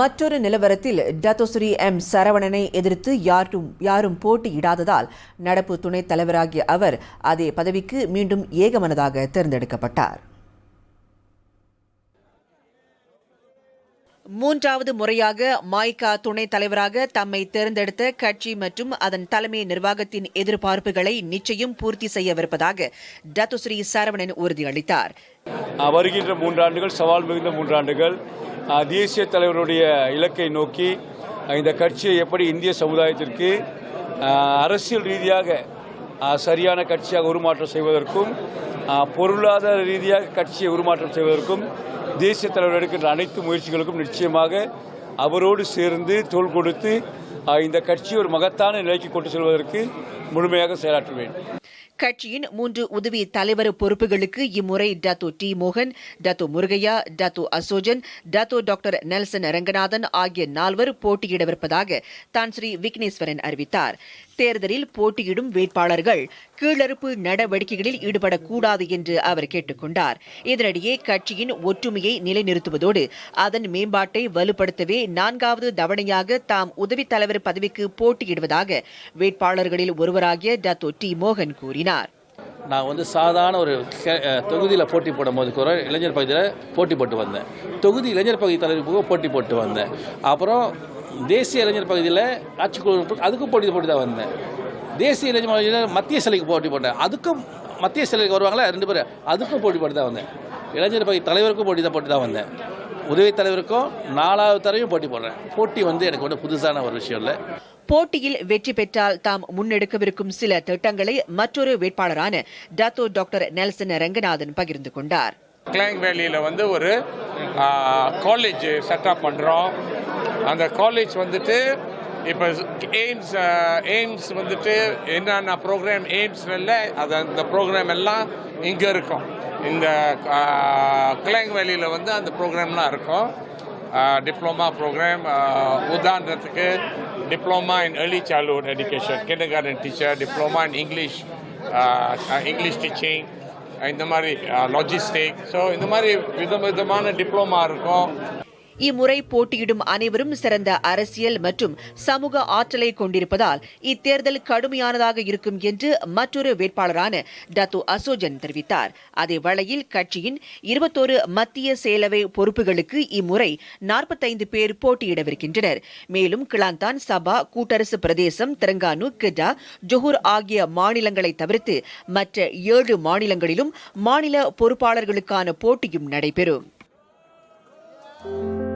மற்றொரு நிலவரத்தில் Datuk Seri M சரவணனை எதிர்த்து யாரும் யாரும் போட்டியிடாததால் நடப்பு துணைத் தலைவராகிய அவர் அதே பதவிக்கு மீண்டும் ஏகமனதாக தேர்ந்தெடுக்கப்பட்டார். மூன்றாவது முறையாக மாய்கா துணைத் தலைவராக தம்மை தேர்ந்தெடுத்த கட்சி மற்றும் அதன் தலைமை நிர்வாகத்தின் எதிர்பார்ப்புகளை நிச்சயம் பூர்த்தி செய்யவிருப்பதாக டத்துஸ்ரீ சரவணன் உறுதியளித்தார். வருகின்ற மூன்றாண்டுகள் சவால் மிகுந்த மூன்றாண்டுகள் தேசிய தலைவருடைய இலக்கை நோக்கி இந்த கட்சியை எப்படி இந்திய சமுதாயத்திற்கு அரசியல் ரீதியாக சரியான கட்சியாக உருமாற்றம் செய்வதற்கும் பொருளாதார ரீதியாக கட்சியை உருமாற்றம் செய்வதற்கும் தேசிய தலைவர் எடுக்கின்ற அனைத்து முயற்சிகளுக்கும் நிச்சயமாக அவரோடு சேர்ந்து தோள் கொடுத்து இந்த கட்சி ஒரு மகத்தான நிலைக்கு கொண்டு செல்வதற்கு முழுமையாக செயலாற்றுவேன். கட்சியின் மூன்று உதவி தலைவர் பொறுப்புகளுக்கு இம்முறை டத்து டி மோகன் Datuk Murugaiah Datuk Asojan Dato doctor Nelson Ranganathan ஆகிய நால்வர் போட்டியிடவிருப்பதாக தான் ஸ்ரீ விக்னேஸ்வரன் அறிவித்தார். தேர்தலில் போட்டியிடும் வேட்பாளர்கள் கீழறுப்பு நடவடிக்கைகளில் ஈடுபடக்கூடாது என்று அவர் கேட்டுக்கொண்டார். இதனிடையே கட்சியின் ஒற்றுமையை நிலைநிறுத்துவதோடு அதன் மேம்பாட்டை வலுப்படுத்தவே நான்காவது தவணையாக தாம் உதவித் தலைவர் பதவிக்கு போட்டியிடுவதாக வேட்பாளர்களில் ஒருவராகிய டத்தோ டி மோகன் கூறினார். நான் வந்து சாதாரண ஒரு தொகுதியில் போட்டி போடும் போது கூட இளைஞர் பகுதியில் போட்டி போட்டு வந்தேன். தொகுதி இளைஞர் பகுதி தலைவருக்கு போட்டி போட்டு வந்தேன். அப்புறம் தேசிய இளைஞர் பகுதியில் ஆட்சிக்குழு அதுக்கும் போட்டி போட்டு தான் வந்தேன். தேசிய இளைஞர் பகுதியில் மத்திய சிலைக்கு போட்டி போட்டேன். அதுக்கும் மத்திய சிலைக்கு வருவாங்களா ரெண்டு பேரும் அதுக்கும் போட்டி போட்டு தான் வந்தேன். இளைஞர் பகுதி தலைவருக்கும் போட்டி தான் போட்டு தான் வந்தேன். உதவி தலைவருக்கும் நாலாவது தடவையும் போட்டி போடுறேன். போட்டி வந்து எனக்கு ஒன்றும் புதுசான ஒரு விஷயம் இல்லை. போட்டியில் வெற்றி பெற்றால் தாம் முன்னெடுக்கவிருக்கும் சில திட்டங்களை மற்றொரு வேட்பாளரான டத்தோ டாக்டர் நெல்சன் ரங்கநாதன் பகிர்ந்து கொண்டார். கிளாங் வேலியில் வந்து ஒரு காலேஜ் செட்டப் பண்ணுறோம் அந்த காலேஜ் வந்துட்டு இப்போ எய்ம்ஸ் எய்ம்ஸ் வந்துட்டு என்னென்ன ப்ரோக்ராம் எய்ம்ஸ்ல அது அந்த ப்ரோக்ராம் எல்லாம் இங்கே இருக்கும். இந்த கிளாங் வேலியில் வந்து அந்த ப்ரோக்ராம்லாம் இருக்கும். டிப்ளமா ப்ரோக்ராம் உதாரணத்துக்கு diploma in early childhood education kindergarten teacher diploma in English English teaching இந்த மாதிரி லாஜிஸ்டிக் ஸோ இந்த மாதிரி வித விதமான டிப்ளமா இருக்கும். இம்முறை போட்டியிடும் அனைவரும் சிறந்த அரசியல் மற்றும் சமூக ஆற்றலை கொண்டிருப்பதால் இத்தேர்தல் கடுமையானதாக இருக்கும் என்று மற்றொரு வேட்பாளரான டத்து அசோஜன் தெரிவித்தார். அதே வேளையில் கட்சியின் இருபத்தோரு மத்திய செயலவை பொறுப்புகளுக்கு இம்முறை நாற்பத்தைந்து பேர் போட்டியிடவிருக்கின்றனர். மேலும் கிளாந்தான் சபா கூட்டரசு பிரதேசம் தெலங்கானு கிடா ஜொஹூர் ஆகிய மாநிலங்களை தவிர்த்து மற்ற ஏழு மாநிலங்களிலும் மாநில பொறுப்பாளர்களுக்கான போட்டியும் நடைபெறும். you